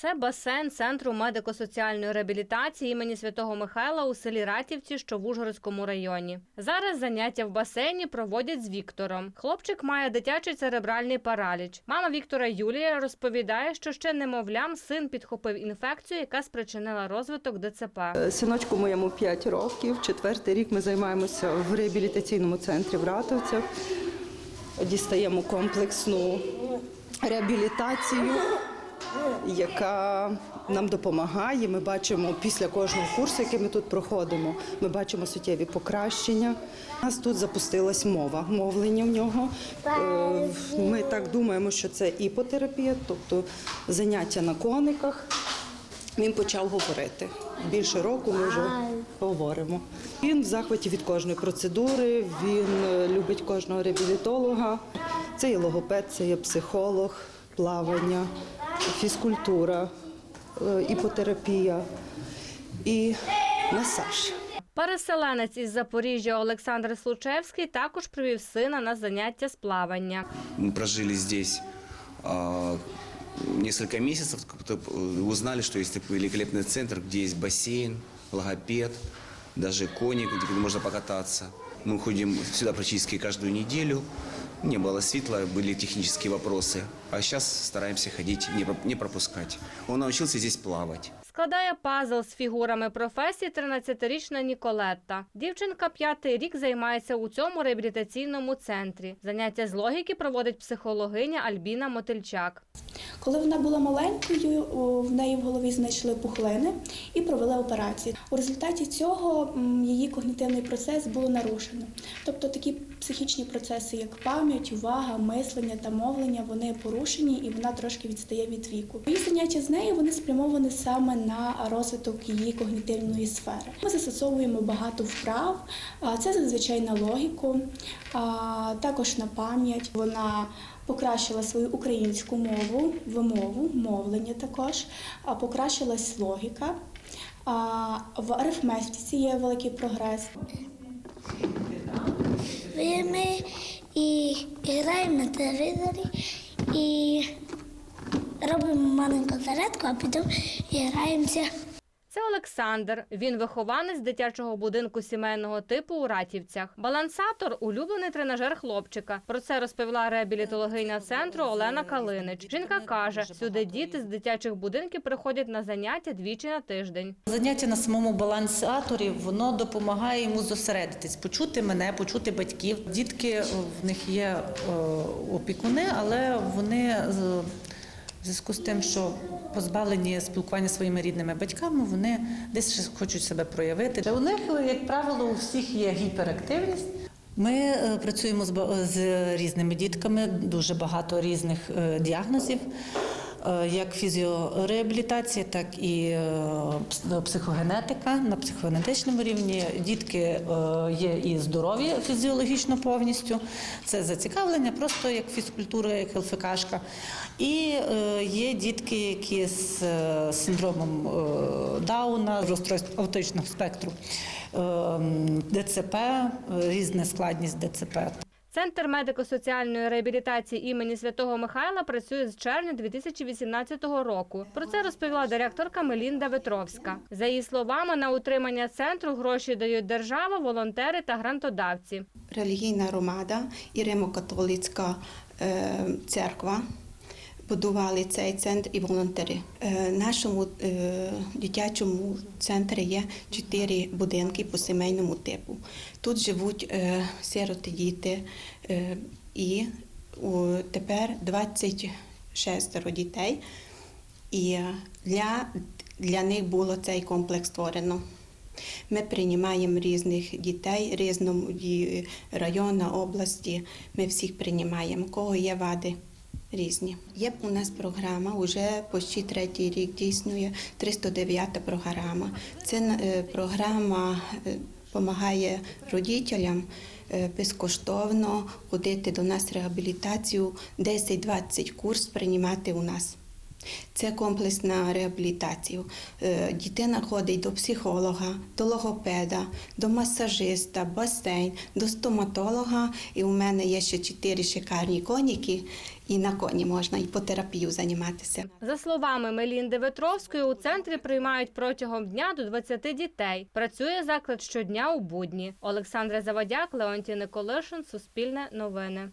Це басейн центру медико-соціальної реабілітації імені Святого Михайла у селі Ратівці, що в Ужгородському районі. Зараз заняття в басейні проводять з Віктором. Хлопчик має дитячий церебральний параліч. Мама Віктора Юлія розповідає, що ще немовлям син підхопив інфекцію, яка спричинила розвиток ДЦП. Е, Синочку моєму 5 років. Четвертий рік ми займаємося в реабілітаційному центрі в Ратовцях. Дістаємо комплексну реабілітацію, яка нам допомагає. Ми бачимо після кожного курсу, який ми тут проходимо, ми бачимо суттєві покращення. У нас тут запустилась мова, мовлення в нього. Е, Ми так думаємо, що це іпотерапія, тобто заняття на кониках. Він почав говорити. Більше року ми вже говоримо. Він в захваті від кожної процедури, він е, любить кожного реабілітолога. Це є логопед, це є психолог, плавання, фізкультура, е, іпотерапія і масаж. Переселенець із Запоріжжя Олександр Случевський також привів сина на заняття з плавання. Мы прожили здесь а, несколько месяцев, как-то, э, узнали, что есть такой великолепный центр, где есть бассейн, логопед, даже коник, где можно покататься. Мы ходим сюда практически каждую неделю. Не было светла, были технические вопросы. А сейчас стараемся ходить, не про- не пропускать. Он научился здесь плавать. Складає пазл з фігурами професії 13-річна Ніколетта. Дівчинка п'ятий рік займається у цьому реабілітаційному центрі. Заняття з логіки проводить психологиня Альбіна Мотильчак. Коли вона була маленькою, в неї в голові знайшли пухлини і провели операцію. У результаті цього її когнітивний процес було нарушено. Тобто такі психічні процеси, як пам'ять, увага, мислення та мовлення, вони порушені і вона трошки відстає від віку. Мої заняття з нею вони спрямовані саме на розвиток її когнітивної сфери. Ми застосовуємо багато вправ. Це зазвичай на логіку, також на пам'ять. Вона покращила свою українську мову, вимову, мовлення також, а покращилась логіка. В арифметиці є великий прогрес. Ми і граємо на телевізорі і робимо маленьку зарядку, а потім граємося. Це Олександр. Він вихованець дитячого будинку сімейного типу у Ратівцях. Балансатор улюблений тренажер хлопчика. Про це розповіла реабілітологиня центру Олена Калинич. Жінка каже, сюди діти з дитячих будинків приходять на заняття двічі на тиждень. Заняття на самому балансаторі воно допомагає йому зосередитись, почути мене, почути батьків. Дітки е, в них є е, опікуни, але вони з- в зв'язку з тим, що позбавлені спілкування зі своїми рідними батьками, вони десь ще хочуть себе проявити. У них, як правило, у всіх є гіперактивність. Ми е, працюємо з різними дітками, дуже багато різних е, діагнозів. Е, Як фізіореабілітація, так і е, психогенетика на психогенетичному рівні. Дітки е, є і здорові фізіологічно повністю. Це зацікавлення, просто як фізкультура, як ЛФКшка. І е, є дітки, які з е, синдромом е, Дауна, розстройств аутичного спектру, е, ДЦП, е, різна складність ДЦП. Центр медико-соціальної реабілітації імені Святого Михайла працює з червня 2018 року. Про це розповіла директорка Мелінда Ветровська. За її словами, на утримання центру гроші дають держава, волонтери та грантодавці. релігійна громада і Римо-католицька е, церква будували цей центр і волонтери. Е, нашому е, дитячому центрі є чотири будинки по сімейному типу. Тут живуть е, сироти діти і тепер 26 дітей. І для, для них було цей комплекс створено. Ми приймаємо різних дітей різної району, області. Ми всіх приймаємо. Кого є вади різні. Є у нас програма, вже почти третій рік дійснує 309 програма. Це е, програма допомагає родителям е, безкоштовно ходити до нас реабілітацію, 10-20 курс приймати у нас. Це комплексна реабілітація. Е, Дитина ходить до психолога, до логопеда, до масажиста, басейн, до стоматолога. І у мене є ще чотири шикарні коніки, і на коні можна і по терапію займатися. За словами Мелінди Ветровської, у центрі приймають протягом дня до 20 дітей. Працює заклад щодня у будні. Олександра Завадяк, Леонтій Николишин, Суспільне новини.